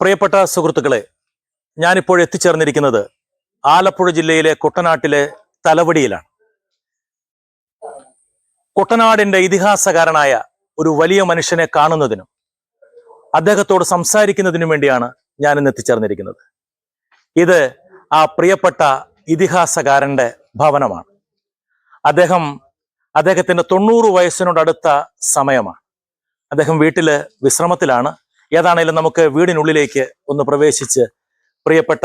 പ്രിയപ്പെട്ട സുഹൃത്തുക്കളെ ഞാനിപ്പോൾ എത്തിച്ചേർന്നിരിക്കുന്നത് ആലപ്പുഴ ജില്ലയിലെ കുട്ടനാട്ടിലെ തലവടിയിലാണ്. കുട്ടനാടിന്റെ ഇതിഹാസകാരനായ ഒരു വലിയ മനുഷ്യനെ കാണുന്നതിനും അദ്ദേഹത്തോട് സംസാരിക്കുന്നതിനും വേണ്ടിയാണ് ഞാൻ ഇന്ന് എത്തിച്ചേർന്നിരിക്കുന്നത്. ഇത് ആ പ്രിയപ്പെട്ട ഇതിഹാസകാരന്റെ ഭവനമാണ്. അദ്ദേഹം അദ്ദേഹത്തിന്റെ തൊണ്ണൂറ് വയസ്സിനോടടുത്ത സമയമാണ്. അദ്ദേഹം വീട്ടിൽ വിശ്രമത്തിലാണ്. ഏതാണേലും നമുക്ക് വീടിനുള്ളിലേക്ക് ഒന്ന് പ്രവേശിച്ച് പ്രിയപ്പെട്ട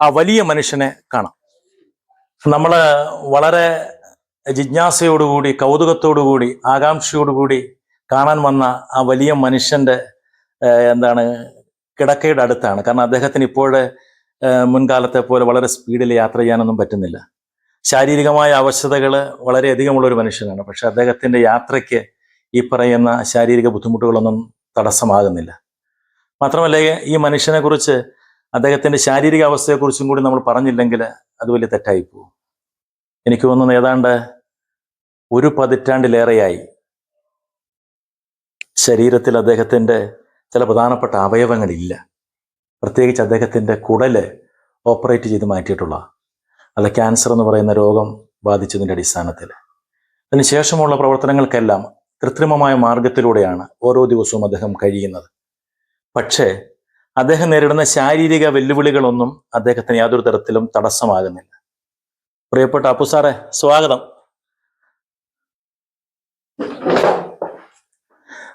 ആ വലിയ മനുഷ്യനെ കാണാം. നമ്മൾ വളരെ ജിജ്ഞാസയോടുകൂടി കൗതുകത്തോടുകൂടി ആകാംക്ഷയോടുകൂടി കാണാൻ വന്ന ആ വലിയ മനുഷ്യന്റെ എന്താണ് കിടക്കയുടെ അടുത്താണ്. കാരണം അദ്ദേഹത്തിന് ഇപ്പോൾ മുൻകാലത്തെ പോലെ വളരെ സ്പീഡിൽ യാത്ര ചെയ്യാനൊന്നും പറ്റുന്നില്ല. ശാരീരികമായ അവശതകൾ വളരെയധികമുള്ള ഒരു മനുഷ്യനാണ്. പക്ഷെ അദ്ദേഹത്തിന്റെ യാത്രയ്ക്ക് ഈ പറയുന്ന ശാരീരിക ബുദ്ധിമുട്ടുകളൊന്നും തടസ്സമാകുന്നില്ല. മാത്രമല്ല ഈ- മനുഷ്യനെ കുറിച്ച് അദ്ദേഹത്തിന്റെ ശാരീരിക അവസ്ഥയെക്കുറിച്ചും കൂടി നമ്മൾ പറഞ്ഞില്ലെങ്കിൽ അത് വലിയ തെറ്റായി പോകും എനിക്ക് തോന്നുന്നു ഏതാണ്ട് ഒരു പതിറ്റാണ്ടിലേറെയായി ശരീരത്തിൽ അദ്ദേഹത്തിന്റെ ചില പ്രധാനപ്പെട്ട അവയവങ്ങളില്ല. പ്രത്യേകിച്ച് അദ്ദേഹത്തിന്റെ കുടൽ ഓപ്പറേറ്റ് ചെയ്ത് മാറ്റിയിട്ടുള്ള അത് ക്യാൻസർ എന്ന് പറയുന്ന രോഗം ബാധിച്ചതിന്റെ അടിസ്ഥാനത്തിൽ. അതിനുശേഷമുള്ള പ്രവർത്തനങ്ങൾക്കെല്ലാം കൃത്രിമമായ മാർഗത്തിലൂടെയാണ് ഓരോ ദിവസവും അദ്ദേഹം കഴിയുന്നത്. പക്ഷേ അദ്ദേഹം നേരിടുന്ന ശാരീരിക വെല്ലുവിളികളൊന്നും അദ്ദേഹത്തിന് യാതൊരു തരത്തിലും തടസ്സമാകുന്നില്ല. പ്രിയപ്പെട്ട അപ്പു സാറെ സ്വാഗതം.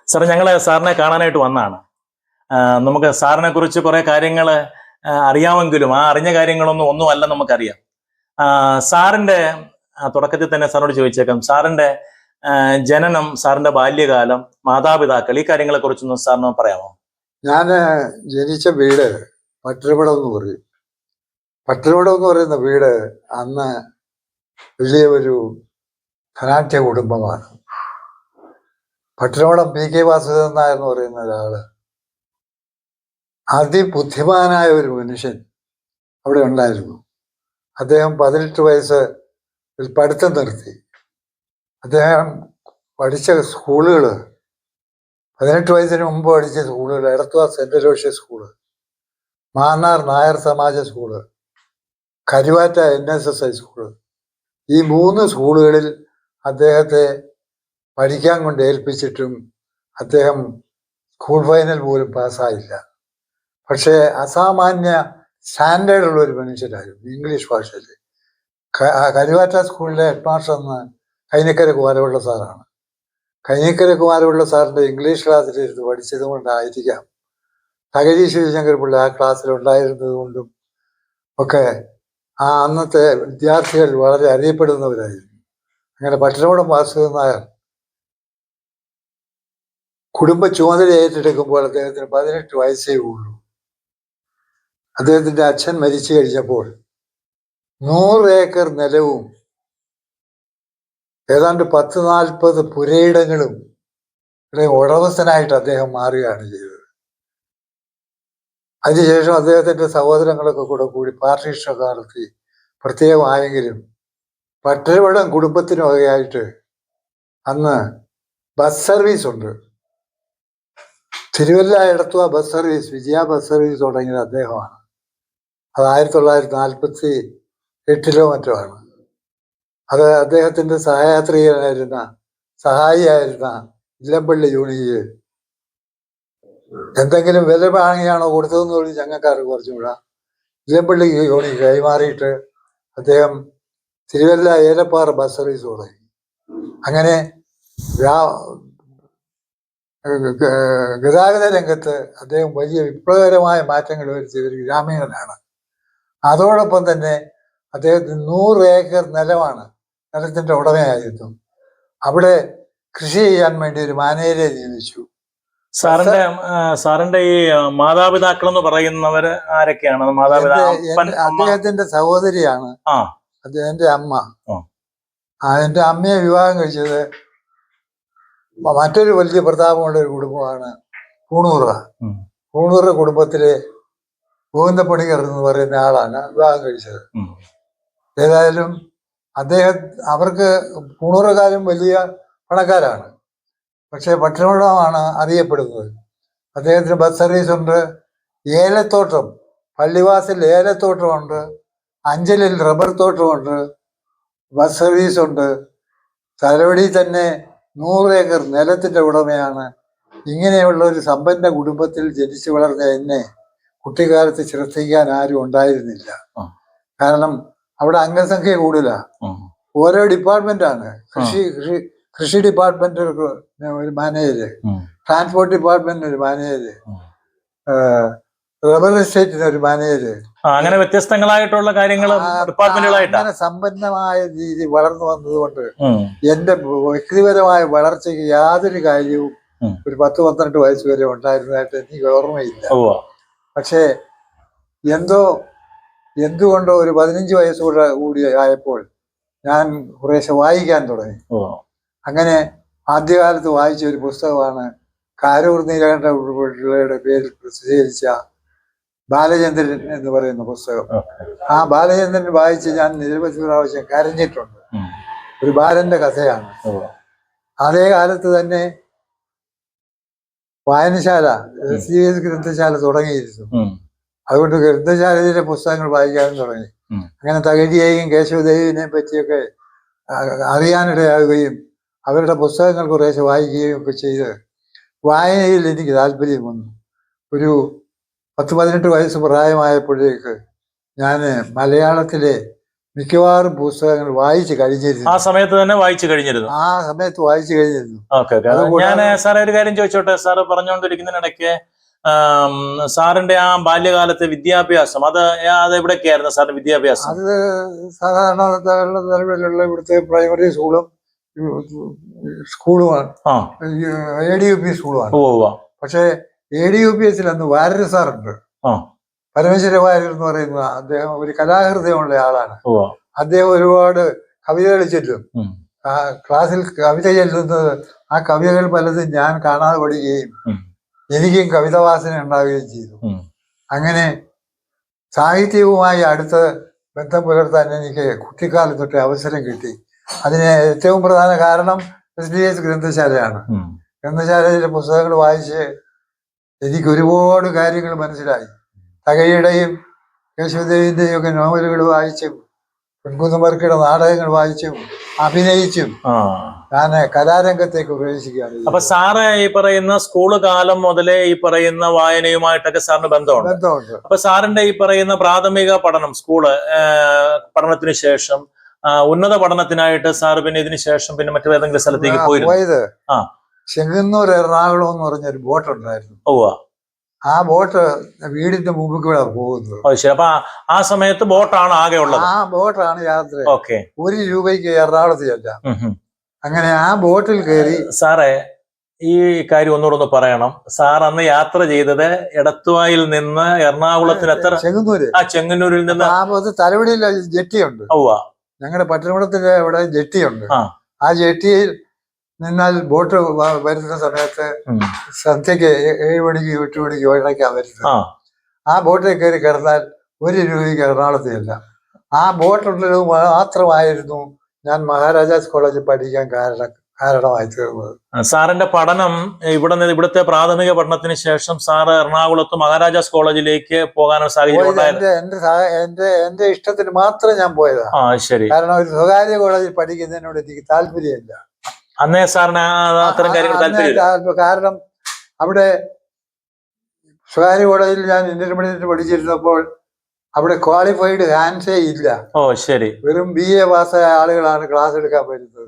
സാർ ഞങ്ങൾ സാറിനെ കാണാനായിട്ട് വന്നാണ്. നമുക്ക് സാറിനെ കുറിച്ച് കുറെ കാര്യങ്ങൾ അറിയാമെങ്കിലും ആ അറിഞ്ഞ കാര്യങ്ങളൊന്നും ഒന്നുമല്ല നമുക്കറിയാം. സാറിന്റെ തുടക്കത്തിൽ തന്നെ സാറിനോട് ചോദിച്ചേക്കാം. സാറിന്റെ ആ, ജനനം സാറിന്റെ ബാല്യകാലം മാതാപിതാക്കൾ ഈ കാര്യങ്ങളെ കുറിച്ചൊന്നും സാറിന് പറയാമോ? ഞാൻ ജനിച്ച വീട് പട്ടിരപടം എന്ന് പറയും. പട്ടിരപടം എന്ന് പറയുന്ന വീട് അന്ന് വലിയ ഒരു ധനാഠ്യ കുടുംബമാണ്. പട്ടിരപടം പി കെ വാസുദേവൻ നായർ എന്ന് പറയുന്ന ഒരാൾ. അതിബുദ്ധിമാനായ ഒരു മനുഷ്യൻ അവിടെ ഉണ്ടായിരുന്നു. അദ്ദേഹം പതിനെട്ട് വയസ്സ് പഠിത്തം നിർത്തി. അദ്ദേഹം പഠിച്ച സ്കൂളുകൾ പതിനെട്ട് വയസ്സിന് മുമ്പ് പഠിച്ച സ്കൂളുകൾ Edathua saint Joshua school Mannar Nair Samaja school Karuvatta N S S I school. ഈ മൂന്ന് സ്കൂളുകളിൽ അദ്ദേഹത്തെ പഠിക്കാൻ കൊണ്ട് ഏൽപ്പിച്ചിട്ടും അദ്ദേഹം സ്കൂൾ ഫൈനൽ പോലും പാസ്സായില്ല. പക്ഷേ അസാമാന്യ സ്റ്റാൻഡേർഡുള്ള ഒരു മനുഷ്യനായിരുന്നു ഇംഗ്ലീഷ് ഭാഷയിൽ കരുവാറ്റ സ്കൂളിലെ ഹെഡ് മാസ്റ്റർ എന്ന് കൈനക്കര കുമാരപിള്ള സാറാണ്. കൈനക്കര കുമാരപിള്ള സാറിന്റെ ഇംഗ്ലീഷ് ക്ലാസ്സിലിരുന്ന് പഠിച്ചത് കൊണ്ടായിരിക്കാം. തകഴി ശിവശങ്കർ പിള്ള ആ ക്ലാസ്സിൽ ഉണ്ടായിരുന്നത് കൊണ്ടും ഒക്കെ ആ അന്നത്തെ വിദ്യാർത്ഥികൾ വളരെ അറിയപ്പെടുന്നവരായിരുന്നു. അങ്ങനെ പട്ടണപുരം വാസുദേവൻ നായർ കുടുംബ ചുമതല ഏറ്റെടുക്കുമ്പോൾ അദ്ദേഹത്തിന് പതിനെട്ട് വയസ്സേ ഉള്ളൂ. അദ്ദേഹത്തിന്റെ അച്ഛൻ മരിച്ചു കഴിഞ്ഞപ്പോൾ നൂറ് ഏക്കർ നിലവും ഏതാണ്ട് പത്ത് നാൽപ്പത് പുരയിടങ്ങളും ഇവിടെ ഉടമസ്ഥനായിട്ട് അദ്ദേഹം മാറുകയാണ് ചെയ്തത്. അതിനുശേഷം അദ്ദേഹത്തിന്റെ സഹോദരങ്ങളൊക്കെ കൂടെ കൂടി പാർട്ടീഷനൊക്കെ നടത്തി പ്രത്യേകമായെങ്കിലും പട്ടരവിടം കുടുംബത്തിന് വകയായിട്ട് അന്ന് ബസ് സർവീസ് ഉണ്ട്. Thiruvalla Edathua bus service Vijaya bus service തുടങ്ങിയത് അദ്ദേഹമാണ്. അത് ആയിരത്തി തൊള്ളായിരത്തി നാൽപ്പത്തി എട്ടിലോ മറ്റോ ആണ്. അത് അദ്ദേഹത്തിന്റെ സഹയാത്രികനായിരുന്ന സഹായിയായിരുന്ന ഇല്ലമ്പള്ളി യൂണിക്ക് എന്തെങ്കിലും വില വാങ്ങിയാണോ കൊടുത്തതെന്ന് പറഞ്ഞ് ഞങ്ങൾക്കാർക്ക് കുറച്ചുകൂടെ ഇല്ലമ്പള്ളി യൂണി കൈമാറിയിട്ട് അദ്ദേഹം തിരുവല്ല ഏലപ്പാറ ബസ് സർവീസ് തുടങ്ങി അങ്ങനെ ഗതാഗത രംഗത്ത് അദ്ദേഹം വലിയ വിപ്ലവകരമായ മാറ്റങ്ങൾ വരുത്തിയ ഒരു ഗ്രാമീണനാണ്. അതോടൊപ്പം തന്നെ അദ്ദേഹത്തിന് നൂറ് ഏക്കർ നിലമാണ് നിലത്തിന്റെ ഉടമയായിരുന്നു അവിടെ കൃഷി ചെയ്യാൻ വേണ്ടി ഒരു മാനേജരെ നിയമിച്ചു. സാറിന്റെ സാറിന്റെ ഈ മാതാപിതാക്കൾ എന്ന് പറയുന്നവര് ആരൊക്കെയാണ്? അദ്ദേഹത്തിന്റെ സഹോദരിയാണ്. അദ്ദേഹത്തിന്റെ അമ്മ. എന്റെ അമ്മയെ വിവാഹം കഴിച്ചത് മറ്റൊരു വലിയ പ്രതാപമുള്ള ഒരു കുടുംബമാണ് പൂണൂറ. പൂണൂറ കുടുംബത്തിലെ ഗോവിന്ദപ്പണിക്കർ എന്ന് പറയുന്ന ആളാണ് വിവാഹം കഴിച്ചത്. ഏതായാലും അദ്ദേഹം അവർക്ക് പൂണൂറക്കാരും വലിയ പണക്കാരാണ്. പക്ഷേ ഭക്ഷണമാണ് അറിയപ്പെടുന്നത്. അദ്ദേഹത്തിന് ബസ് സർവീസ് ഉണ്ട്. ഏലത്തോട്ടം പള്ളിവാസിൽ ഏലത്തോട്ടമുണ്ട് അഞ്ചലിൽ റബ്ബർ തോട്ടമുണ്ട് ബസ് സർവീസ് ഉണ്ട്. തലവടി തന്നെ നൂറ് ഏക്കർ നിലത്തിന്റെ ഉടമയാണ്. ഇങ്ങനെയുള്ള ഒരു സമ്പന്ന കുടുംബത്തിൽ ജനിച്ചു വളർന്ന എന്നെ കുട്ടിക്കാലത്ത് ശ്രദ്ധിക്കാൻ ആരും ഉണ്ടായിരുന്നില്ല. കാരണം അവിടെ അംഗസംഖ്യ കൂടുതലാ. ഓരോ ഡിപ്പാർട്ട്മെന്റാണ്. കൃഷി കൃഷി കൃഷി ഡിപ്പാർട്ട്മെന്റ് ഒരു മാനേജർ മാനേജര്. ട്രാൻസ്പോർട്ട് ഡിപ്പാർട്ട്മെന്റിന് ഒരു മാനേജർ. റബ്ബർ എസ്റ്റേറ്റിന് ഒരു മാനേജർ അങ്ങനെ വ്യത്യസ്തങ്ങളായിട്ടുള്ള കാര്യങ്ങൾ അങ്ങനെ സമ്പന്നമായ രീതി വളർന്നു വന്നതുകൊണ്ട്. എന്റെ വ്യക്തിപരമായ വളർച്ചയ്ക്ക് യാതൊരു കാര്യവും ഒരു പത്ത് പന്ത്രണ്ട് വയസ്സ് വരെ ഉണ്ടായിരുന്നതായിട്ട് എനിക്ക് ഓർമ്മയില്ല. പക്ഷേ എന്തോ എന്തുകൊണ്ടോ ഒരു പതിനഞ്ച് വയസ്സ് കൂടെ കൂടി ആയപ്പോൾ ഞാൻ കുറേശ്ശെ വായിക്കാൻ തുടങ്ങി. അങ്ങനെ ആദ്യകാലത്ത് വായിച്ച ഒരു പുസ്തകമാണ് കാരൂർ നീലകണ്ഠ പിള്ളയുടെ പേരിൽ പ്രസിദ്ധീകരിച്ച ബാലചന്ദ്രൻ എന്ന് പറയുന്ന പുസ്തകം. ആ ബാലചന്ദ്രൻ വായിച്ച് ഞാൻ നിരവധി പ്രാവശ്യം കരഞ്ഞിട്ടുണ്ട്. ഒരു ബാലന്റെ കഥയാണ്. അതേ കാലത്ത് തന്നെ വായനശാല എസ് ഗ്രന്ഥശാല തുടങ്ങിയിരുന്നു. അതുകൊണ്ട് ഗ്രന്ഥശാലയിലെ പുസ്തകങ്ങൾ വായിക്കാനും തുടങ്ങി. അങ്ങനെ തകഴിയെയും കേശവദേവിനെ പറ്റിയൊക്കെ ആ- അറിയാനിടയാകുകയും അവരുടെ പുസ്തകങ്ങൾ കുറേശ്ശെ വായിക്കുകയും ഒക്കെ ചെയ്ത് വായനയിൽ എനിക്ക് താല്പര്യം വന്നു ഒരു പത്ത് പതിനെട്ട് വയസ്സ് പ്രായമായപ്പോഴേക്ക് ഞാൻ മലയാളത്തിലെ മിക്കവാറും പുസ്തകങ്ങൾ വായിച്ച് ആ കഴിഞ്ഞിരുന്നു സമയത്ത് തന്നെ വായിച്ചു കഴിഞ്ഞിരുന്നു? ആ സമയത്ത് വായിച്ചു കഴിഞ്ഞിരുന്നു. ഞാൻ സാറേ ഒരു കാര്യം ചോദിച്ചോട്ടെ? സാറ് പറഞ്ഞുകൊണ്ടിരിക്കുന്നതിനിടയ്ക്ക് ആം, സാറിന്റെ ആ ബാല്യകാലത്തെ വിദ്യാഭ്യാസം അത് അത് എവിടെയൊക്കെയായിരുന്നു സാറിന്റെ വിദ്യാഭ്യാസം അത് സാധാരണ നിലവിലുള്ള ഇവിടുത്തെ പ്രൈമറി സ്കൂളും സ്കൂളുമാണ് എ ഡി യു പി സ്കൂളുമാണ്. പക്ഷേ എ ഡി യു പി എസിൽ അന്ന് വാര്യർ സാറുണ്ട്. പരമേശ്വര വാര്യർ എന്ന് പറയുന്ന അദ്ദേഹം ഒരു കലാഹൃദയമുള്ള ആളാണ്. അദ്ദേഹം ഒരുപാട് കവിതകൾ ചെല്ലും ക്ലാസ്സിൽ കവിത ചെല്ലുന്നത് ആ കവിതകൾ പലതും ഞാൻ കാണാതെ പഠിക്കുകയും. എനിക്കും കവിത വാസന ഉണ്ടാവുകയും ചെയ്തു. അങ്ങനെ സാഹിത്യവുമായി അടുത്ത് ബന്ധം പുലർത്താൻ എനിക്ക് കുട്ടിക്കാലം തൊട്ട് അവസരം കിട്ടി. അതിന് ഏറ്റവും പ്രധാന കാരണം എസ് ഡി എസ് ഗ്രന്ഥശാലയാണ്. ഗ്രന്ഥശാലയിലെ പുസ്തകങ്ങൾ വായിച്ച് എനിക്ക് ഒരുപാട് കാര്യങ്ങൾ മനസ്സിലായി. തകഴിയുടെയും കേശവദേവിന്റെയും ഒക്കെ നോവലുകൾ വായിച്ചും പെൺകുന്നമർക്കിയുടെ നാടകങ്ങൾ വായിച്ചും അഭിനയിച്ചും ഞാൻ കലാരംഗത്തേക്ക് പ്രവേശിക്കുകയാണ്. അപ്പൊ സാറ് ഈ പറയുന്ന സ്കൂൾ കാലം മുതലേ ഈ പറയുന്ന വായനയുമായിട്ടൊക്കെ സാറിന് ബന്ധമുണ്ട്. ബന്ധമുണ്ട്. അപ്പൊ സാറിന്റെ ഈ പറയുന്ന പ്രാഥമിക പഠനം സ്കൂൾ പഠനത്തിന് ശേഷം ഉന്നത പഠനത്തിനായിട്ട് സാർ പിന്നെ ഇതിന് ശേഷം പിന്നെ മറ്റു ഏതെങ്കിലും സ്ഥലത്തേക്ക് പോയത് ആ. ചെങ്ങന്നൂർ എറണാകുളം എന്ന് പറഞ്ഞൊരു ബോട്ട് ഉണ്ടായിരുന്നു ഓ ആ ബോട്ട് വീടിന്റെ മുമ്പിൽ കൂടെ പോകുന്നത്. അപ്പൊ ആ- ആ സമയത്ത് ബോട്ടാണ് ആകെ ഉള്ളത്? ആ ബോട്ടാണ് യാത്ര. ഓക്കെ. ഒരു രൂപയ്ക്ക് എറണാകുളത്ത് ചെല്ലാം. അങ്ങനെ ആ ബോട്ടിൽ കയറി സാറേ ഈ കാര്യം ഒന്നുകൂടെ ഒന്ന് പറയണം. സാർ അന്ന് യാത്ര ചെയ്തത് എടത്തുവായിൽ നിന്ന് എറണാകുളത്തിന് എത്ര? ചെങ്ങന്നൂര്. ആ ചെങ്ങന്നൂരിൽ നിന്ന്. ആ ബോട്ട് തലവടിയിൽ ജെട്ടിയുണ്ട്. ഞങ്ങളുടെ പട്ടണത്തിലെ അവിടെ ജെട്ടിയുണ്ട്. ആ. ജെട്ടിയിൽ നിന്നാൽ ബോട്ട് വരുന്ന സമയത്ത്. സന്ധ്യക്ക് ഏഴ് മണിക്ക് എട്ട് മണിക്ക് ഏഴരയ്ക്കാണ് വരുന്നത്. ആ. ആ ബോട്ടിൽ കയറി കിടന്നാൽ ഒരു രൂപയ്ക്ക് എറണാകുളത്തില്ല ആ ബോട്ടുള്ളത് മാത്രമായിരുന്നു ഞാൻ മഹാരാജാസ് കോളേജിൽ പഠിക്കാൻ കാരണം കാരണമായി തീർന്നത്. സാറിന്റെ പഠനം ഇവിടെ നിന്ന് ഇവിടുത്തെ പ്രാഥമിക പഠനത്തിന് ശേഷം സാറ് എറണാകുളത്ത് മഹാരാജാസ് കോളേജിലേക്ക് പോകാനുള്ള സാഹചര്യം എന്റെ എന്റെ ഇഷ്ടത്തിന് മാത്രം ഞാൻ പോയതാ. ആ ശരി. കാരണം ഒരു സ്വകാര്യ കോളേജിൽ പഠിക്കുന്നതിനോട് എനിക്ക് താല്പര്യമില്ല. അന്നേ സാറിന് അത്തരം കാര്യങ്ങൾ കാരണം അവിടെ സ്വകാര്യ കോളേജിൽ ഞാൻ ഇന്റർമീഡിയറ്റ് പഠിച്ചിരുന്നപ്പോൾ അവിടെ ക്വാളിഫൈഡ് ഹാൻഡ്സേ ഇല്ല. ഓ ശരി. വെറും ബി എ പാസ്സായ ആളുകളാണ് ക്ലാസ് എടുക്കാൻ വരുന്നത്.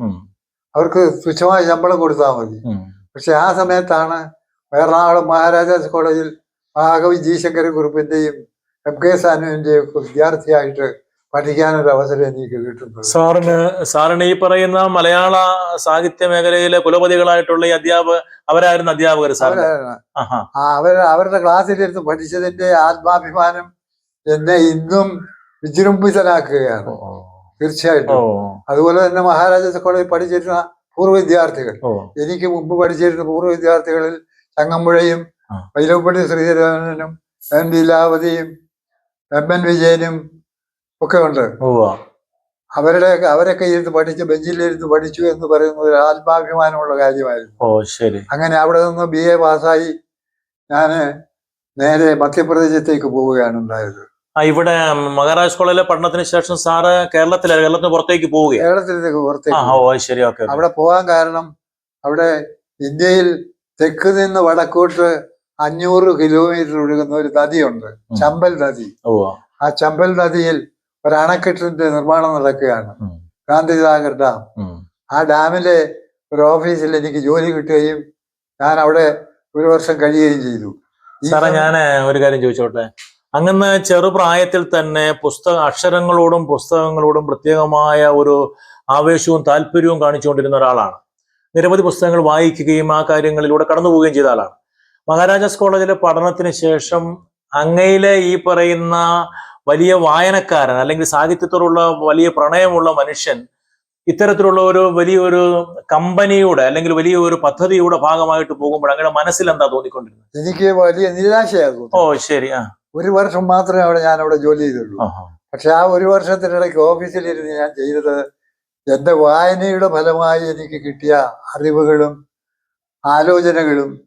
അവർക്ക് തുച്ഛമായ ശമ്പളം കൊടുത്താൽ മതി. പക്ഷെ ആ സമയത്താണ് എറണാകുളം മഹാരാജാസ് കോളേജിൽ മഹാകവി ജി ശങ്കരക്കുറുപ്പിന്റെയും എം കെ സാനുവിന്റെയും ഒക്കെ വിദ്യാർത്ഥിയായിട്ട് പഠിക്കാനൊരു അവസരം എനിക്ക് കിട്ടുന്നത്. സാറിന് സാറിന് ഈ പറയുന്ന മലയാള സാഹിത്യ മേഖലയിലെ കുലപതികളായിട്ടുള്ള ഈ അധ്യാപക അവരായിരുന്നു അധ്യാപകർ ആ അവർ അവരുടെ ക്ലാസ്സിലിരുന്ന് പഠിച്ചതിന്റെ ആത്മാഭിമാനം എന്നെ ഇന്നും വിജൃംഭിതനാക്കുകയാണ്. തീർച്ചയായിട്ടും. അതുപോലെ തന്നെ മഹാരാജാസ് കോളേജിൽ പഠിച്ചിരുന്ന പൂർവ വിദ്യാർത്ഥികൾ. എനിക്ക് മുമ്പ് പഠിച്ചിരുന്ന പൂർവ വിദ്യാർത്ഥികളിൽ ചങ്ങമ്പുഴയും വൈലപ്പള്ളി ശ്രീധരനും എൻ ലീലാവതിയും എം എൻ വിജയനും ഒക്കെ ഉണ്ട്. അവരുടെ അവരൊക്കെ ഇരുന്ന് പഠിച്ച് ബെഞ്ചിലിരുന്ന് പഠിച്ചു എന്ന് പറയുന്നത് ഒരു ആത്മാഭിമാനമുള്ള കാര്യമായിരുന്നു. ഓ ശരി. അങ്ങനെ അവിടെ നിന്ന് ബി എ പാസ്സായി ഞാൻ നേരെ മധ്യപ്രദേശത്തേക്ക് പോവുകയാണ് ഉണ്ടായത്. ഇവിടെ മഹാരാജ് കോളേജിലെ പഠനത്തിന് ശേഷം സാറ് കേരളത്തിലെ കേരളത്തിന് പുറത്തേക്ക് പോവുകയാണ് കേരളത്തിലേക്ക് പുറത്തേക്ക് ശരി ഓക്കെ അവിടെ പോകാൻ കാരണം അവിടെ ഇന്ത്യയിൽ തെക്ക് നിന്ന് വടക്കോട്ട് അഞ്ഞൂറ് കിലോമീറ്റർ ഒഴുകുന്ന ഒരു നദിയുണ്ട്. ചമ്പൽ നദി. ഓ ആ. ചമ്പൽ നദിയിൽ ഒരു അണക്കെട്ടിന്റെ നിർമ്മാണം നടക്കുകയാണ്. ഗാന്ധിസാഗർ ഡാം. ആ ഡാമിലെ ഒരു ഓഫീസിൽ എനിക്ക് ജോലി കിട്ടുകയും ഞാൻ അവിടെ ഒരു വർഷം കഴിയുകയും ചെയ്തു. സാറേ ഞാൻ ഒരു കാര്യം ചോദിച്ചോട്ടെ? അങ്ങനെ ചെറുപ്രായത്തിൽ തന്നെ പുസ്തക അക്ഷരങ്ങളോടും പുസ്തകങ്ങളോടും പ്രത്യേകമായ ഒരു ആവേശവും താല്പര്യവും കാണിച്ചുകൊണ്ടിരുന്ന ഒരാളാണ്. നിരവധി പുസ്തകങ്ങൾ വായിക്കുകയും ആ കാര്യങ്ങളിലൂടെ കടന്നു പോവുകയും ചെയ്ത ആളാണ്. മഹാരാജാസ് കോളേജിലെ പഠനത്തിന് ശേഷം അങ്ങയിലെ ഈ പറയുന്ന വലിയ വായനക്കാരൻ അല്ലെങ്കിൽ സാഹിത്യത്തോടുള്ള വലിയ പ്രണയമുള്ള മനുഷ്യൻ ഇത്തരത്തിലുള്ള ഒരു വലിയൊരു കമ്പനിയുടെ അല്ലെങ്കിൽ വലിയ ഒരു പദ്ധതിയുടെ ഭാഗമായിട്ട് പോകുമ്പോൾ അങ്ങയുടെ മനസ്സിൽ എന്താ തോന്നിക്കൊണ്ടിരുന്നത്? എനിക്ക് വലിയ നിരാശയാകും. ഓ ശരി. ആ. ഒരു വർഷം മാത്രമേ അവിടെ ഞാൻ അവിടെ ജോലി ചെയ്തുള്ളൂ. പക്ഷെ ആ ഒരു വർഷത്തിനിടയ്ക്ക് ഓഫീസിലിരുന്ന് ഞാൻ ചെയ്തത് എന്റെ വായനയുടെ ഫലമായി എനിക്ക് കിട്ടിയ അറിവുകളും ആലോചനകളും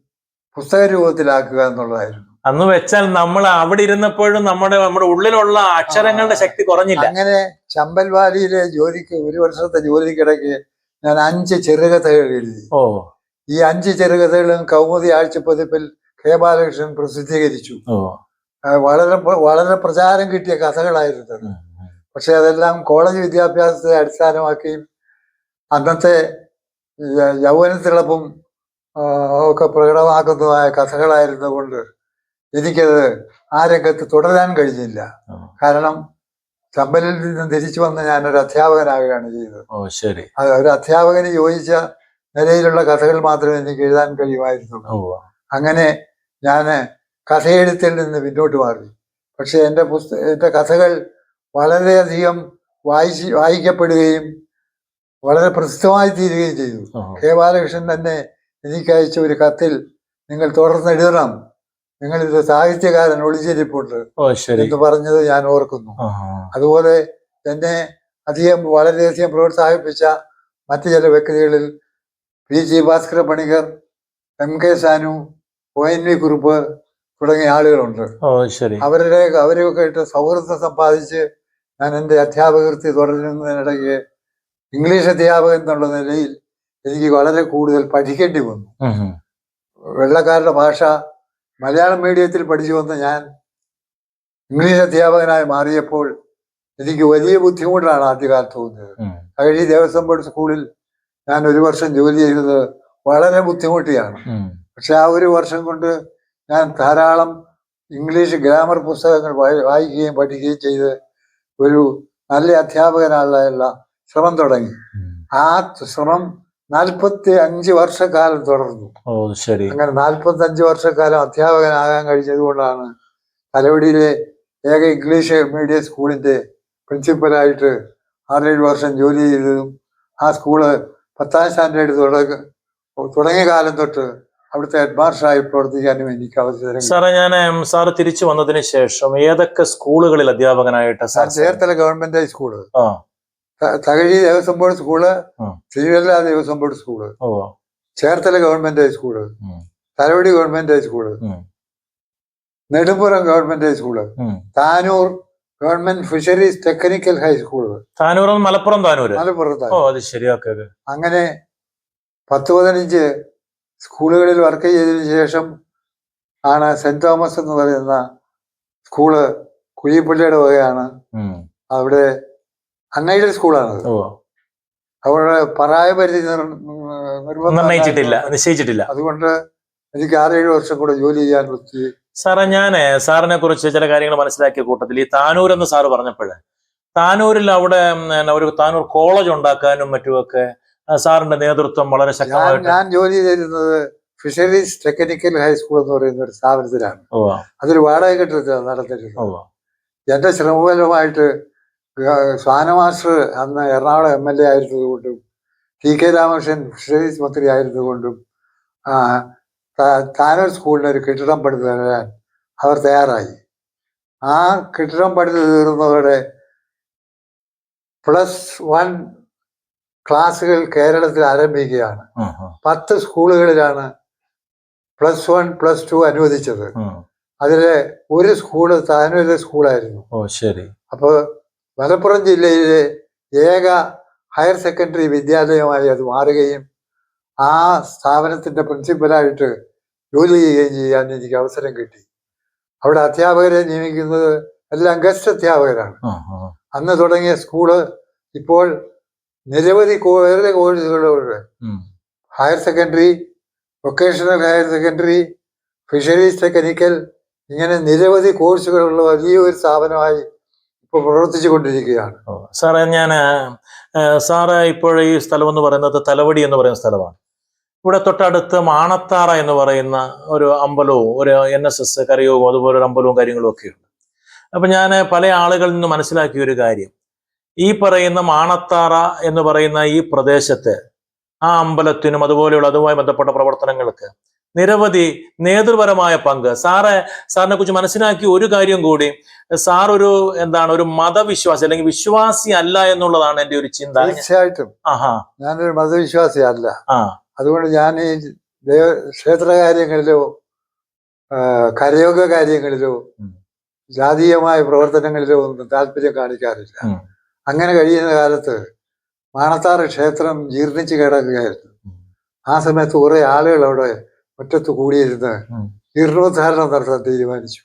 പുസ്തക രൂപത്തിലാക്കുക എന്നുള്ളതായിരുന്നു. അന്ന് വെച്ചാൽ നമ്മൾ അവിടെ ഇരുന്നപ്പോഴും നമ്മുടെ നമ്മുടെ ഉള്ളിലുള്ള അക്ഷരങ്ങളുടെ ശക്തി കുറഞ്ഞില്ല. അങ്ങനെ ചമ്പൽ വാലിയിലെ ജോലിക്ക് ഒരു വർഷത്തെ ജോലിക്കിടയ്ക്ക് ഞാൻ അഞ്ച് ചെറുകഥകൾ എഴുതി. ഓ. ഈ അഞ്ച് ചെറുകഥകളും കൗമുദി ആഴ്ചപ്പതിപ്പിൽ കെ ബാലകൃഷ്ണൻ പ്രസിദ്ധീകരിച്ചു. വളരെ വളരെ പ്രചാരം കിട്ടിയ കഥകളായിരുന്നു. പക്ഷെ അതെല്ലാം കോളേജ് വിദ്യാഭ്യാസത്തെ അടിസ്ഥാനമാക്കിയും അന്നത്തെ യൗവനത്തിളപ്പും ഒക്കെ പ്രകടമാക്കുന്നതുമായ കഥകളായിരുന്നു കൊണ്ട് എനിക്കത് ആ രംഗത്ത് തുടരാൻ കഴിഞ്ഞില്ല. കാരണം ചമ്പലിൽ നിന്നും തിരിച്ചു വന്ന് ഒരു അധ്യാപകനാവുകയാണ് ചെയ്തത്. ഓ ശരി. ഒരു അധ്യാപകന് യോജിച്ച നിലയിലുള്ള കഥകൾ മാത്രമേ എനിക്ക് എഴുതാൻ കഴിയുമായിരുന്നുള്ളൂ അങ്ങനെ ഞാൻ കഥയെഴുത്തിൽ നിന്ന് പിന്നോട്ട് മാറി. പക്ഷേ എന്റെ പുസ്തക എന്റെ കഥകൾ വളരെയധികം വായിച്ച് വായിക്കപ്പെടുകയും വളരെ പ്രസിദ്ധമായി തീരുകയും ചെയ്തു. കെ ബാലകൃഷ്ണൻ തന്നെ എനിക്കയച്ച ഒരു കത്തിൽ നിങ്ങൾ തുടർന്ന് എഴുതണം. നിങ്ങൾ ഇത് സാഹിത്യകാരൻ ഒളിച്ചിരിപ്പുണ്ട് എന്ന് പറഞ്ഞത് ഞാൻ ഓർക്കുന്നു. അതുപോലെ എന്നെ അധികം വളരെയധികം പ്രോത്സാഹിപ്പിച്ച മറ്റു ചില വ്യക്തികളിൽ P G Bhaskara Panicker M K Sanu O N V Kurup തുടങ്ങിയ ആളുകളുണ്ട്. ഓ ശരി. അവരുടെ അവരെയൊക്കെ ആയിട്ട് സൗഹൃദം സമ്പാദിച്ച് ഞാൻ എന്റെ അധ്യാപകൃത്തി തുടരുന്നതിനിടയ്ക്ക് ഇംഗ്ലീഷ് അധ്യാപകൻ എന്നുള്ള നിലയിൽ എനിക്ക് വളരെ കൂടുതൽ പഠിക്കേണ്ടി വന്നു. വെള്ളക്കാരുടെ ഭാഷ മലയാളം മീഡിയത്തിൽ പഠിച്ചു വന്ന ഞാൻ ഇംഗ്ലീഷ് അധ്യാപകനായി മാറിയപ്പോൾ എനിക്ക് വലിയ ബുദ്ധിമുട്ടാണ് ആദ്യകാലത്ത് തോന്നിയത്. കഴി ദേവസ്വം ബോർഡ് സ്കൂളിൽ ഞാൻ ഒരു വർഷം ജോലി ചെയ്തത് വളരെ ബുദ്ധിമുട്ടിയാണ്. പക്ഷെ ആ ഒരു വർഷം കൊണ്ട് ഞാൻ ധാരാളം ഇംഗ്ലീഷ് ഗ്രാമർ പുസ്തകങ്ങൾ വായിക്കുകയും പഠിക്കുകയും ചെയ്ത് ഒരു നല്ല അധ്യാപകനാകാനുള്ള ശ്രമം തുടങ്ങി. ആ ശ്രമം നാൽപ്പത്തി അഞ്ച് വർഷക്കാലം തുടർന്നു. ഓ ശരി. അങ്ങനെ നാൽപ്പത്തി അഞ്ച് വർഷക്കാലം അധ്യാപകനാകാൻ കഴിഞ്ഞത് കൊണ്ടാണ് തലവടിയിലെ ഏക ഇംഗ്ലീഷ് മീഡിയം സ്കൂളിന്റെ പ്രിൻസിപ്പലായിട്ട് ആറേഴ് വർഷം ജോലി ചെയ്തതും ആ സ്കൂൾ പത്താം സ്റ്റാൻഡേർഡ് തുടങ്ങ തുടങ്ങിയ കാലം തൊട്ട് അവിടുത്തെ ഹെഡ്മാസ്റ്ററായി പ്രവർത്തിക്കാനും എനിക്ക് അവസരം. സാറേ ഞാൻ സാർ തിരിച്ചു വന്നതിന് ശേഷം ഏതൊക്കെ സ്കൂളുകളിൽ അധ്യാപകനായിട്ട് sir Cherthala government high school Thakazhi Devaswom board school. Thiruvalla Devaswom board school Cherthala government high school Thalavady government high school. Nedumpuram government high school Tanur government fisheries technical high school Tanur Malappuram Tanur okay. അങ്ങനെ പത്ത് പതിനഞ്ച് സ്കൂളുകളിൽ work ചെയ്തതിനു ശേഷം ആണ് saint Thomas എന്ന് പറയുന്ന school കുഴിപ്പള്ളിയുടെ വകയാണ് അവിടെ അങ്ങയുടെ അവിടെ പ്രായപരിധി പരിധി നിർബന്ധം നിർണയിച്ചിട്ടില്ല നിശ്ചയിച്ചിട്ടില്ല. അതുകൊണ്ട് എനിക്ക് ആറേഴ് വർഷം കൂടെ ജോലി ചെയ്യാൻ പറ്റി. സാറേ ഞാൻ സാറിനെ കുറിച്ച് ചില കാര്യങ്ങൾ മനസ്സിലാക്കിയ കൂട്ടത്തിൽ ഈ താനൂർ എന്ന് സാറ് പറഞ്ഞപ്പോഴേ താനൂരിൽ അവിടെ ഒരു താനൂർ കോളേജ് ഉണ്ടാക്കാനും മറ്റുമൊക്കെ സാറിന്റെ നേതൃത്വം വളരെ ശക്തമായി ശക്തമായിട്ട് ഞാൻ ജോലി ചെയ്തിരുന്നത് ഫിഷറീസ് ടെക്നിക്കൽ ഹൈസ്കൂൾ എന്ന് പറയുന്ന ഒരു സ്ഥാപനത്തിലാണ്. അതൊരു വാടക കെട്ടിടത്തിലാണ് നടത്തിയിരുന്നത് എന്റെ ശ്രമഫലമായിട്ട് സ്വാന മാസ്റ്റർ അന്ന് എറണാകുളം എം എൽ എ ആയിരുന്നതുകൊണ്ടും ടി കെ രാമകൃഷ്ണൻ ഫിഷറീസ് മന്ത്രി ആയിരുന്നതുകൊണ്ടും താനൂർ സ്കൂളിന് ഒരു കെട്ടിടം പണിത് തരാൻ അവർ തയ്യാറായി. ആ കെട്ടിടം പണിത് തീർന്നതോടെ പ്ലസ് വൺ ക്ലാസ്സുകൾ കേരളത്തിൽ ആരംഭിക്കുകയാണ്. പത്ത് സ്കൂളുകളിലാണ് പ്ലസ് വൺ പ്ലസ് ടു അനുവദിച്ചത്. അതിലെ ഒരു സ്കൂൾ താനൂരിലെ സ്കൂളായിരുന്നു. ഓ ശരി. അപ്പോൾ മലപ്പുറം ജില്ലയിലെ ഏക ഹയർ സെക്കൻഡറി വിദ്യാലയമായി അത് മാറുകയും ആ സ്ഥാപനത്തിന്റെ പ്രിൻസിപ്പലായിട്ട് ജോലി ചെയ്യുകയും ചെയ്യാൻ എനിക്ക് അവസരം കിട്ടി. അവിടെ അധ്യാപകരെ നിയമിക്കുന്നത് എല്ലാം ഗസ്റ്റ് അധ്യാപകരാണ്. അന്ന് തുടങ്ങിയ സ്കൂൾ ഇപ്പോൾ നിരവധി വേറെ കോഴ്സുകളുണ്ട്. Higher secondary vocational higher secondary fisheries technical ഇങ്ങനെ നിരവധി കോഴ്സുകളുള്ള വലിയൊരു സ്ഥാപനമായി ഇപ്പോൾ പ്രവർത്തിച്ചു കൊണ്ടിരിക്കുകയാണ് സാറേ ഞാൻ സാറ് ഇപ്പോൾ ഈ സ്ഥലം എന്ന് പറയുന്നത് തലവടി എന്ന് പറയുന്ന സ്ഥലമാണ്. ഇവിടെ തൊട്ടടുത്ത് മാണത്താറ എന്ന് പറയുന്ന ഒരു അമ്പലവും ഒരു എൻ എസ് എസ് കരയോഗവും അതുപോലെ ഒരു അമ്പലവും കാര്യങ്ങളും ഒക്കെ ഉണ്ട് അപ്പൊ ഞാൻ പല ആളുകളിൽ നിന്ന് മനസ്സിലാക്കിയ ഒരു കാര്യം. ഈ പറയുന്ന മാണത്താറ എന്ന് പറയുന്ന ഈ പ്രദേശത്ത് ആ അമ്പലത്തിനും അതുപോലെയുള്ള അതുമായി ബന്ധപ്പെട്ട പ്രവർത്തനങ്ങൾക്ക് നിരവധി നേതൃപരമായ പങ്ക്. സാറെ സാറിനെ കുറിച്ച് മനസ്സിലാക്കിയ ഒരു കാര്യം കൂടി സാർ ഒരു എന്താണ് ഒരു മതവിശ്വാസി അല്ലെങ്കിൽ വിശ്വാസി അല്ല എന്നുള്ളതാണ് എന്റെ ഒരു ചിന്ത. തീർച്ചയായിട്ടും. ആഹാ. ഞാനൊരു മതവിശ്വാസി അല്ല. അതുകൊണ്ട് ഞാൻ ഈ ക്ഷേത്ര കാര്യങ്ങളിലോ കരയോഗ കാര്യങ്ങളിലോ. ജാതീയമായ പ്രവർത്തനങ്ങളിലോ ഒന്നും താല്പര്യം കാണിക്കാറില്ല. അങ്ങനെ കഴിയുന്ന കാലത്ത് മാണത്താറ് ക്ഷേത്രം ജീർണിച്ച് കിടക്കുകയായിരുന്നു. ആ സമയത്ത് കുറെ ആളുകൾ അവിടെ മുറ്റത്ത് കൂടിയിരുന്ന്. ജീർണോദ്ധാരണം നടത്താൻ തീരുമാനിച്ചു.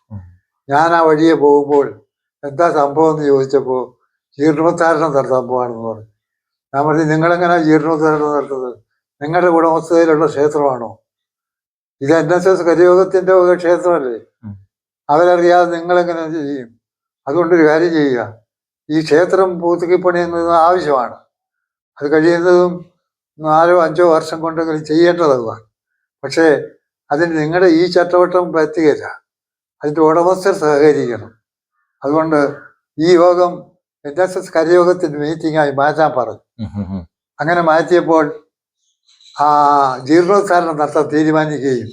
ഞാൻ ആ വഴിയെ പോകുമ്പോൾ എന്താ സംഭവം എന്ന് ചോദിച്ചപ്പോൾ ജീർണോദ്ധാരണം നടത്താൻ പോവാണെന്ന് പറഞ്ഞു. ഞാൻ പറഞ്ഞു നിങ്ങളെങ്ങനെ ജീർണോദ്ധാരണം നടത്തുന്നത്? നിങ്ങളുടെ ഉടമസ്ഥതയിലുള്ള ക്ഷേത്രമാണോ? ഇത് എൻ എസ് എസ് കരിയോഗത്തിന്റെ ക്ഷേത്രമല്ലേ. അവരറിയാതെ നിങ്ങളെങ്ങനെ ചെയ്യും? അതുകൊണ്ടൊരു കാര്യം ചെയ്യുക. ഈ ക്ഷേത്രം പൂർത്തിപ്പണിയുന്നത് ആവശ്യമാണ്. അത് കഴിയുന്നതും നാലോ അഞ്ചോ വർഷം കൊണ്ടെങ്കിലും ചെയ്യേണ്ടതാണ് പക്ഷേ അതിന് നിങ്ങളുടെ ഈ ചട്ടവട്ടം പറ്റുകയില്ല അതിന്റെ ഉടമസ്ഥർ സഹകരിക്കണം. അതുകൊണ്ട് ഈ യോഗം എൻ എസ് എസ് കരയോഗത്തിന്റെ മീറ്റിംഗായി മാറ്റാൻ പറഞ്ഞു. അങ്ങനെ മാറ്റിയപ്പോൾ ആ ജീർണോദ്ധാരണം നടത്താൻ തീരുമാനിക്കുകയും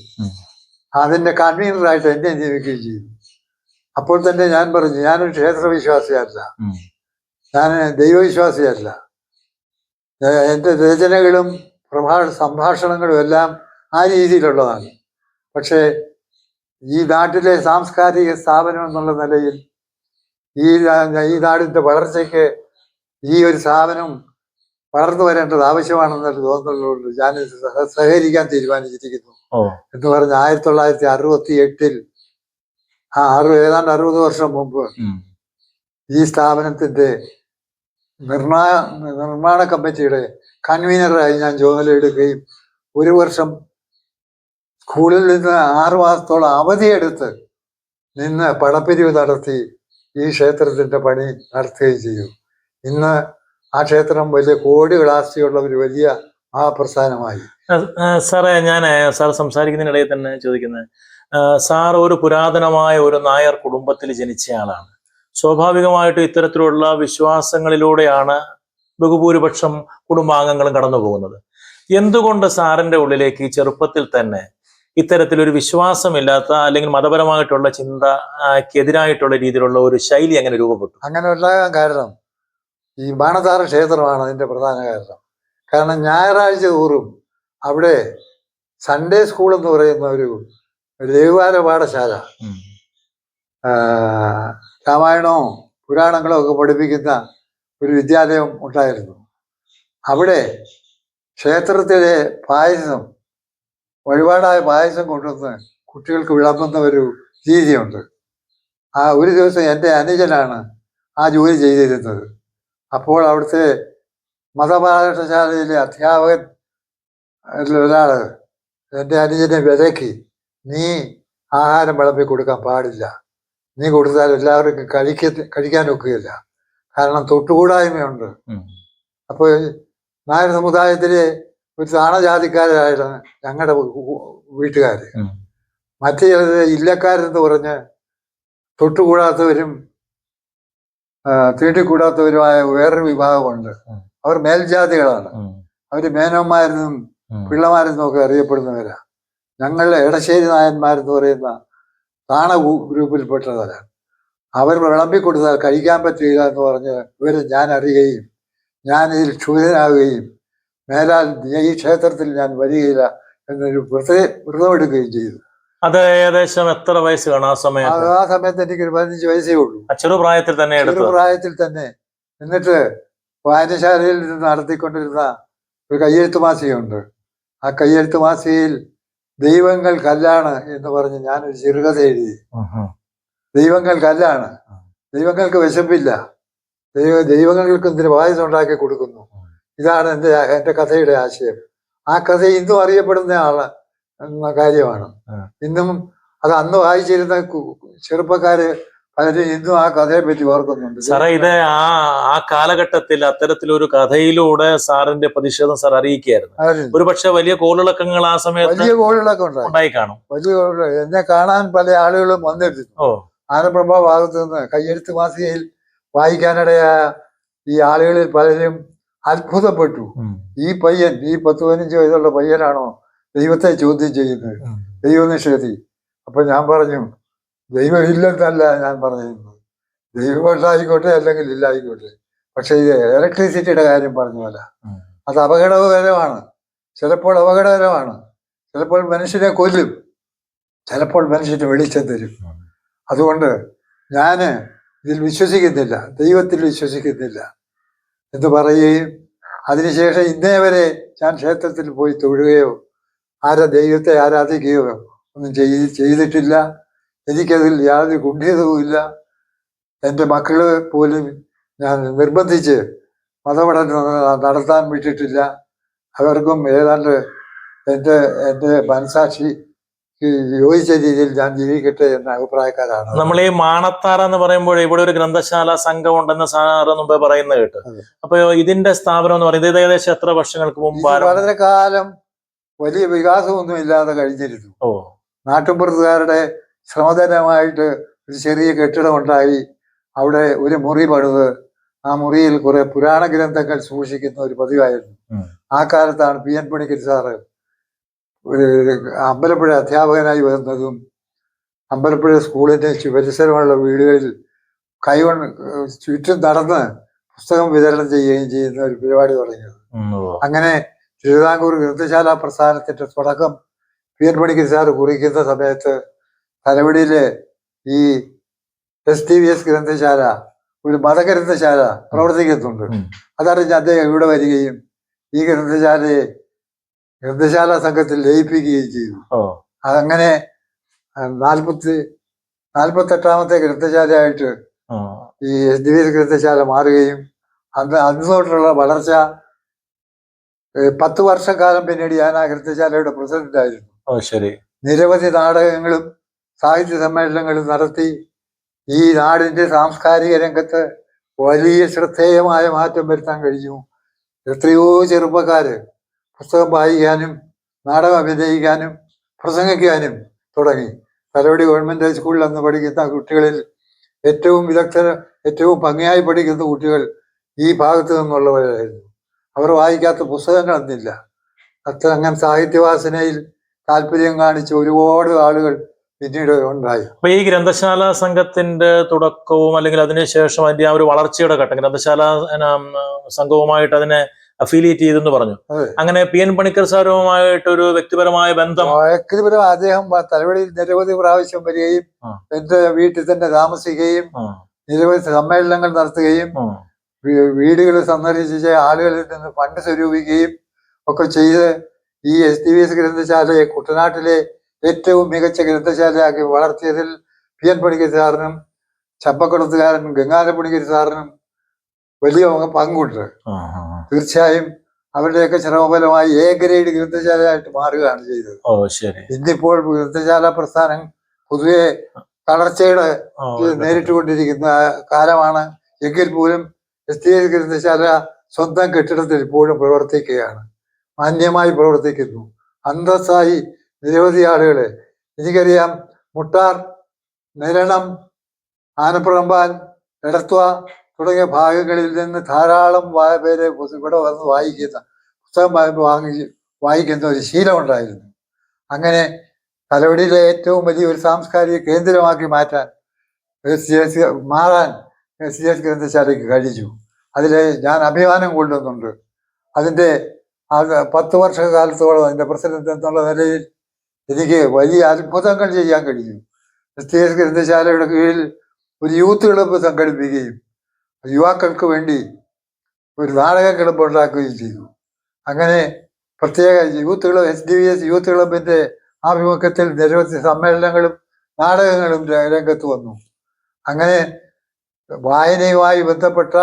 അതിന്റെ കൺവീനറായിട്ട് എന്നെ നിയമിക്കുകയും ചെയ്തു. അപ്പോൾ തന്നെ ഞാൻ പറഞ്ഞു ഞാനൊരു ക്ഷേത്രവിശ്വാസിയല്ല. വിശ്വാസിയല്ല ഞാൻ ദൈവവിശ്വാസിയല്ല. എന്റെ എന്റെ രചനകളും പ്രഭാ സംഭാഷണങ്ങളും എല്ലാം ആ രീതിയിലുള്ളതാണ്. പക്ഷേ ഈ നാട്ടിലെ സാംസ്കാരിക സ്ഥാപനം എന്നുള്ള നിലയിൽ ഈ ഈ നാടിന്റെ വളർച്ചയ്ക്ക് ഈ ഒരു സ്ഥാപനം വളർന്നു വരേണ്ടത് ആവശ്യമാണെന്നൊരു തോന്നലുകൊണ്ട് ഞാൻ സഹ- സഹകരിക്കാൻ തീരുമാനിച്ചിരിക്കുന്നു. എന്ന് പറഞ്ഞ് ആയിരത്തി തൊള്ളായിരത്തി അറുപത്തി എട്ടിൽ ആ അറുപത് ഏതാണ്ട് അറുപത് വർഷം മുമ്പ് ഈ സ്ഥാപനത്തിന്റെ നിർമ്മാണ നിർമ്മാണ കമ്മിറ്റിയുടെ കൺവീനറായി ഞാൻ ജോലി എടുക്കുകയും ഒരു വർഷം സ്കൂളിൽ നിന്ന് ആറു മാസത്തോളം അവധിയെടുത്ത് നിന്ന് പടപ്പിരിവ് നടത്തി ഈ ക്ഷേത്രത്തിന്റെ പണി നടത്തുകയും ചെയ്തു. ഇന്ന് ആ ക്ഷേത്രം വലിയ കോടികൾ ആസ്തിയുള്ള ഒരു വലിയ മഹാപ്രസ്ഥാനമായി സാറേ ഞാൻ സാർ സംസാരിക്കുന്നതിനിടയിൽ തന്നെ ചോദിക്കുന്നത്. സാർ ഒരു പുരാതനമായ ഒരു നായർ കുടുംബത്തിൽ ജനിച്ച ആളാണ്. സ്വാഭാവികമായിട്ട് ഇത്തരത്തിലുള്ള വിശ്വാസങ്ങളിലൂടെയാണ് ബഹുഭൂരിപക്ഷം കുടുംബാംഗങ്ങളും കടന്നു പോകുന്നത് എന്തുകൊണ്ട് സാറിന്റെ ഉള്ളിലേക്ക് ചെറുപ്പത്തിൽ തന്നെ ഇത്തരത്തിലൊരു വിശ്വാസമില്ലാത്ത അല്ലെങ്കിൽ മതപരമായിട്ടുള്ള ചിന്തക്കെതിരായിട്ടുള്ള രീതിയിലുള്ള ഒരു ശൈലി അങ്ങനെ രൂപപ്പെട്ടു? അങ്ങനെ ഉണ്ടാകാൻ കാരണം. ഈ ബാണതാറ ക്ഷേത്രമാണ് അതിന്റെ പ്രധാന കാരണം. കാരണം ഞായറാഴ്ച തോറും അവിടെ സൺഡേ സ്കൂൾ എന്ന് പറയുന്ന ഒരു ഒരു ദൈവവാര പാഠശാല. രാമായണവും പുരാണങ്ങളും ഒക്കെ പഠിപ്പിക്കുന്ന ഒരു വിദ്യാലയം ഉണ്ടായിരുന്നു. അവിടെ ക്ഷേത്രത്തിലെ പായസം വഴിപാടായ പായസം കൊണ്ടുവന്ന് കുട്ടികൾക്ക് വിളമ്പുന്ന ഒരു രീതിയുണ്ട്. ആ ഒരു ദിവസം എന്റെ അനുജനാണ് ആ ജോലി ചെയ്തിരുന്നത്. അപ്പോൾ അവിടുത്തെ മതപാഠശാലയിലെ അധ്യാപകൻ ഒരാൾ എന്റെ അനുജനെ വിലക്കി. നീ ആഹാരം വിളമ്പി കൊടുക്കാൻ പാടില്ല. നീ കൊടുത്താൽ എല്ലാവർക്കും കഴിക്ക കഴിക്കാൻ ഒക്കുകയില്ല. കാരണം തൊട്ടുകൂടായ്മയുണ്ട്. അപ്പോൾ നായർ സമുദായത്തിലെ ഒരു താണജാതിക്കാരായിരുന്നു ഞങ്ങളുടെ വീട്ടുകാർ. മറ്റു ചിലത് ഇല്ലക്കാരെന്ന് പറഞ്ഞ് തൊട്ടുകൂടാത്തവരും തീട്ടിക്കൂടാത്തവരുമായ വേറൊരു വിഭാഗമുണ്ട്. അവർ മേൽജാതികളാണ്. അവർ മേനോന്മാരെന്നും. പിള്ളമാരെന്നും ഒക്കെ അറിയപ്പെടുന്നവരാ. ഞങ്ങളുടെ ഇടശ്ശേരി നായന്മാരെന്ന് പറയുന്ന താണ ഗ്രൂ- ഗ്രൂപ്പിൽപ്പെട്ടവരാണ് അവർ വിളമ്പി കൊടുത്താൽ കഴിക്കാൻ പറ്റില്ല എന്ന് പറഞ്ഞ് ഇവരെ ഞാൻ അറിയുകയും ഞാൻ ഇതിൽ ക്ഷുഭിതനാകുകയും മേലാൽ ഈ ക്ഷേത്രത്തിൽ ഞാൻ വരികയില്ല എന്നൊരു വ്രത വ്രതമെടുക്കുകയും ചെയ്തു. അത് ഏകദേശം എത്ര വയസ്സ് കാണും ആ സമയത്ത്? ആ സമയത്ത് എനിക്ക് ഒരു പതിനഞ്ച് വയസ്സേ ഉള്ളൂ. ചെറുപ്രായത്തിൽ തന്നെ ചെറുപ്രായത്തിൽ തന്നെ. എന്നിട്ട് വായനശാലയിൽ നിന്ന് നടത്തിക്കൊണ്ടിരുന്ന ഒരു കയ്യെഴുത്ത് മാസികയുണ്ട് ആ കയ്യെഴുത്ത് മാസികയിൽ ദൈവങ്ങൾ കല്ലാണ് എന്ന് പറഞ്ഞ് ഞാനൊരു ചെറുകഥ എഴുതി. ദൈവങ്ങൾ കല്ലാണ്. ദൈവങ്ങൾക്ക് വിശപ്പില്ല. ദൈവ ദൈവങ്ങൾക്ക് ഇതിന് വായുസ് ഉണ്ടാക്കി കൊടുക്കുന്നു. ഇതാണ് എന്റെ എന്റെ കഥയുടെ ആശയം. ആ കഥ ഇന്നും അറിയപ്പെടുന്ന ആൾ കാര്യമാണ്. ഇന്നും അത് അന്ന് വായിച്ചിരുന്ന ചെറുപ്പക്കാര് പലരും ഇന്നും ആ കഥയെ പറ്റി ഓർക്കുന്നുണ്ട്. സാറേ ഇത് ആ ആ കാലഘട്ടത്തിൽ അത്തരത്തിലൊരു കഥയിലൂടെ സാറിന്റെ പ്രതിഷേധം സാർ അറിയിക്കുകയായിരുന്നു. ഒരു പക്ഷെ വലിയ കോളിളക്കങ്ങൾ ആ സമയത്ത് വലിയ കോളിളക്കം ഉണ്ടായി. കാണും. വലിയ എന്നെ കാണാൻ പല ആളുകളും വന്നിരുന്നു. ആനപ്രഭ ഭാഗത്ത് നിന്ന് കയ്യെഴുത്ത് മാസികയിൽ വായിക്കാനിടയായ ഈ ആളുകളിൽ പലരും അത്ഭുതപ്പെട്ടു. ഈ പയ്യൻ ഈ പത്ത് പതിനഞ്ച് വയസ്സുള്ള പയ്യനാണോ ദൈവത്തെ ചോദ്യം ചെയ്യുന്നത്? ദൈവനിഷേധി. അപ്പൊ ഞാൻ പറഞ്ഞു ദൈവം ഇല്ലെന്നല്ല ഞാൻ പറഞ്ഞിരുന്നത് ദൈവം ഉണ്ടായിക്കോട്ടെ അല്ലെങ്കിൽ ഇല്ലായിക്കോട്ടെ. പക്ഷേ ഇത് ഇലക്ട്രിസിറ്റിയുടെ കാര്യം പറഞ്ഞ പോലെ. അത് അപകടകരമാണ്. ചിലപ്പോൾ അപകടകരമാണ്. ചിലപ്പോൾ മനുഷ്യനെ കൊല്ലും. ചിലപ്പോൾ മനുഷ്യന് വെളിച്ചം തരും. അതുകൊണ്ട് ഞാൻ ഇതിൽ വിശ്വസിക്കുന്നില്ല. ദൈവത്തിൽ വിശ്വസിക്കുന്നില്ല. എന്ന് പറയുകയും അതിനുശേഷം ഇന്നേ വരെ ഞാൻ ക്ഷേത്രത്തിൽ പോയി തൊഴുകയോ ആരാ ദൈവത്തെ ആരാധിക്കുകയോ ഒന്നും ചെയ്തിട്ടില്ല. എനിക്കതിൽ യാതൊരു കുണ്ഠിതവുമില്ല എന്റെ മക്കൾ പോലും ഞാൻ നിർബന്ധിച്ച് മതപഠനം നടത്താൻ വിട്ടിട്ടില്ല. അവർക്കും ഏതാണ്ട് എന്റെ എന്റെ മനസാക്ഷി യോജിച്ച രീതിയിൽ ഞാൻ ജീവിക്കട്ടെ എന്ന അഭിപ്രായക്കാരാണ്. നമ്മൾ ഈ മാണത്താറ എന്ന് പറയുമ്പോൾ ഇവിടെ ഒരു ഗ്രന്ഥശാല സംഘം ഉണ്ടെന്ന് സാറ് മുമ്പേ പറയുന്നത് കേട്ട്. അപ്പോൾ അപ്പൊ ഇതിന്റെ സ്ഥാപനം എന്ന് പറയുന്നത് ഇത് ഏകദേശം എത്ര വർഷങ്ങൾക്ക് മുമ്പ് വളരെ കാലം വലിയ വികാസമൊന്നും ഇല്ലാതെ കഴിഞ്ഞിരുന്നു. ഓ. നാട്ടുമ്പുറത്തുകാരുടെ ശ്രമദാനമായിട്ട് ഒരു ചെറിയ കെട്ടിടമുണ്ടായി അവിടെ ഒരു മുറി പണിത്. ആ മുറിയിൽ കുറെ പുരാണ ഗ്രന്ഥങ്ങൾ സൂക്ഷിക്കുന്ന ഒരു പതിവായിരുന്നു. ആ കാലത്താണ് പി എൻ പണിക്കർ സാറ് ഒരു അമ്പലപ്പുഴ അധ്യാപകനായി വരുന്നതും അമ്പലപ്പുഴ സ്കൂളിന്റെ പരിസരമുള്ള വീടുകളിൽ കൈകൊണ്ട് ചുറ്റും നടന്ന് പുസ്തകം വിതരണം ചെയ്യുകയും ചെയ്യുന്ന ഒരു പരിപാടി തുടങ്ങിയത്. അങ്ങനെ തിരുവിതാംകൂർ ഗ്രന്ഥശാല പ്രസ്ഥാനത്തിന്റെ തുടക്കം പി എൻ പണിക്കർ സാർ കുറിക്കുന്ന സമയത്ത് തലവടിയിലെ ഈ എസ് ടി വി എസ് ഗ്രന്ഥശാല ഒരു മതഗ്രന്ഥശാല പ്രവർത്തിക്കുന്നുണ്ട്. അതറിഞ്ഞ് അദ്ദേഹം ഇവിടെ വരികയും ഈ ഗ്രന്ഥശാലയെ ഗ്രന്ഥശാല സംഘത്തിൽ ലയിപ്പിക്കുകയും ചെയ്തു. അതങ്ങനെ നാൽപ്പത്തി നാൽപ്പത്തെട്ടാമത്തെ ഗ്രന്ഥശാലയായിട്ട് ഈ എസ് ഡി വി എസ് ഗ്രന്ഥശാല മാറുകയും അന്ന് അന്ന് തൊട്ടുള്ള വളർച്ച പത്ത് വർഷക്കാലം പിന്നീട് ഞാൻ ആ ഗ്രന്ഥശാലയുടെ പ്രസിഡന്റ് ആയിരുന്നു ഓ ശരി. നിരവധി നാടകങ്ങളും സാഹിത്യ സമ്മേളനങ്ങൾ നടത്തി ഈ നാടിന്റെ സാംസ്കാരിക രംഗത്ത് വലിയ ശ്രദ്ധേയമായ മാറ്റം വരുത്താൻ കഴിഞ്ഞു. എത്രയോ ചെറുപ്പക്കാര് പുസ്തകം വായിക്കാനും നാടകം അഭിനയിക്കാനും പ്രസംഗിക്കാനും തുടങ്ങി. തലവടി ഗവൺമെന്റ് ഹൈസ്കൂളിൽ അന്ന് പഠിക്കുന്ന കുട്ടികളിൽ ഏറ്റവും വിദഗ്ധ ഏറ്റവും ഭംഗിയായി പഠിക്കുന്ന കുട്ടികൾ ഈ ഭാഗത്തു നിന്നുള്ളവരായിരുന്നു. അവർ വായിക്കാത്ത പുസ്തകങ്ങൾ അന്നില്ല. അത്ര അങ്ങനെ സാഹിത്യവാസനയിൽ താല്പര്യം കാണിച്ച ഒരുപാട് ആളുകൾ പിന്നീട് ഉണ്ടായി. അപ്പൊ ഈ ഗ്രന്ഥശാല സംഘത്തിന്റെ തുടക്കവും അല്ലെങ്കിൽ അതിനുശേഷം അതിന്റെ ആ ഒരു വളർച്ചയുടെ ഘട്ടം ഗ്രന്ഥശാല സംഘവുമായിട്ട് അതിനെ അഫിലിയേറ്റ് ചെയ്തെന്ന് പറഞ്ഞു. അങ്ങനെ പി എൻ പണിക്കർ സാറുമായിട്ട് ഒരു വ്യക്തിപരമായ ബന്ധം? വ്യക്തിപരം അദ്ദേഹം തലവടിയിൽ നിരവധി പ്രാവശ്യം വരികയും എന്റെ വീട്ടിൽ തന്നെ താമസിക്കുകയും നിരവധി സമ്മേളനങ്ങൾ നടത്തുകയും വീടുകൾ സന്ദർശിച്ച് ആളുകളിൽ നിന്ന് ഫണ്ട് സ്വരൂപിക്കുകയും ഒക്കെ ചെയ്ത് ഈ എസ് ടി വി എസ് ഗ്രന്ഥശാലയെ കുട്ടനാട്ടിലെ ഏറ്റവും മികച്ച ഗ്രന്ഥശാലയാക്കി വളർത്തിയതിൽ പി എൻ പണിക്കർ സാറിനും ചമ്പക്കുളത്തുകാരനും ഗംഗാധര പണിക്കർ സാറിനും വലിയ പങ്കുണ്ട്. തീർച്ചയായും അവരുടെയൊക്കെ ശ്രമഫലമായി എ ഗ്രേഡ് ഗ്രന്ഥശാലയായിട്ട് മാറുകയാണ് ചെയ്തത്. ഇന്നിപ്പോൾ ഗ്രന്ഥശാല പ്രസ്ഥാനം പൊതുവെ തളർച്ചയുടെ നേരിട്ടുകൊണ്ടിരിക്കുന്ന കാലമാണ്. എങ്കിൽ പോലും എസ് ടി എസ് ഗ്രന്ഥശാല സ്വന്തം കെട്ടിടത്തിൽ ഇപ്പോഴും പ്രവർത്തിക്കുകയാണ്. മാന്യമായി പ്രവർത്തിക്കുന്നു. അന്തസ്സായി നിരവധി ആളുകൾ എനിക്കറിയാം. മുട്ടാർ നിരണം ആനപ്പുറമ്പാൻ എടത്വ തുടങ്ങിയ ഭാഗങ്ങളിൽ നിന്ന് ധാരാളം പേര് ഇവിടെ വന്ന് വായിക്കുന്ന പുസ്തകം വാങ്ങി വായിക്കുന്ന ഒരു ശീലമുണ്ടായിരുന്നു അങ്ങനെ തലവടിയിലെ ഏറ്റവും വലിയ ഒരു സാംസ്കാരിക കേന്ദ്രമാക്കി മാറ്റാൻ ജി എസ് മാറാൻ ജി എസ് ഗ്രന്ഥശാലയ്ക്ക് കഴിഞ്ഞു. അതിൽ ഞാൻ അഭിമാനം കൊള്ളുന്നുണ്ട്. അതിന്റെ പത്ത് വർഷ കാലത്തോളം അതിന്റെ പ്രസിഡന്റ് എന്നുള്ള നിലയിൽ എനിക്ക് വലിയ അത്ഭുതങ്ങൾ ചെയ്യാൻ കഴിയും. എസ് ഗ്രന്ഥശാലയുടെ കീഴിൽ ഒരു യൂത്ത് ക്ലബ്ബ് സംഘടിപ്പിക്കുകയും യുവാക്കൾക്ക് വേണ്ടി ഒരു നാടക ക്ലബ്ബ് ഉണ്ടാക്കുകയും ചെയ്തു. അങ്ങനെ പ്രത്യേക youth club S D V S youth ക്ലബിന്റെ ആഭിമുഖ്യത്തിൽ നിരവധി സമ്മേളനങ്ങളും നാടകങ്ങളും രംഗത്ത് വന്നു. അങ്ങനെ വായനയുമായി ബന്ധപ്പെട്ട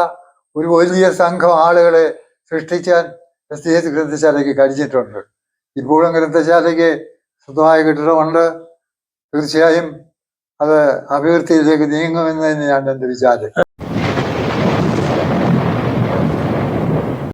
ഒരു വലിയ സംഘം ആളുകളെ സൃഷ്ടിക്കാൻ എസ് ഡി എസ് ഗ്രന്ഥശാലയ്ക്ക് കഴിഞ്ഞിട്ടുണ്ട്. ഇപ്പോഴും ഗ്രന്ഥശാലയ്ക്ക് സ്വന്തമായ കെട്ടിടമുണ്ട് തീർച്ചയായും അത് അഭിവൃദ്ധിയിലേക്ക് നീങ്ങുമെന്ന് തന്നെയാണ് എന്റെ വിചാരം.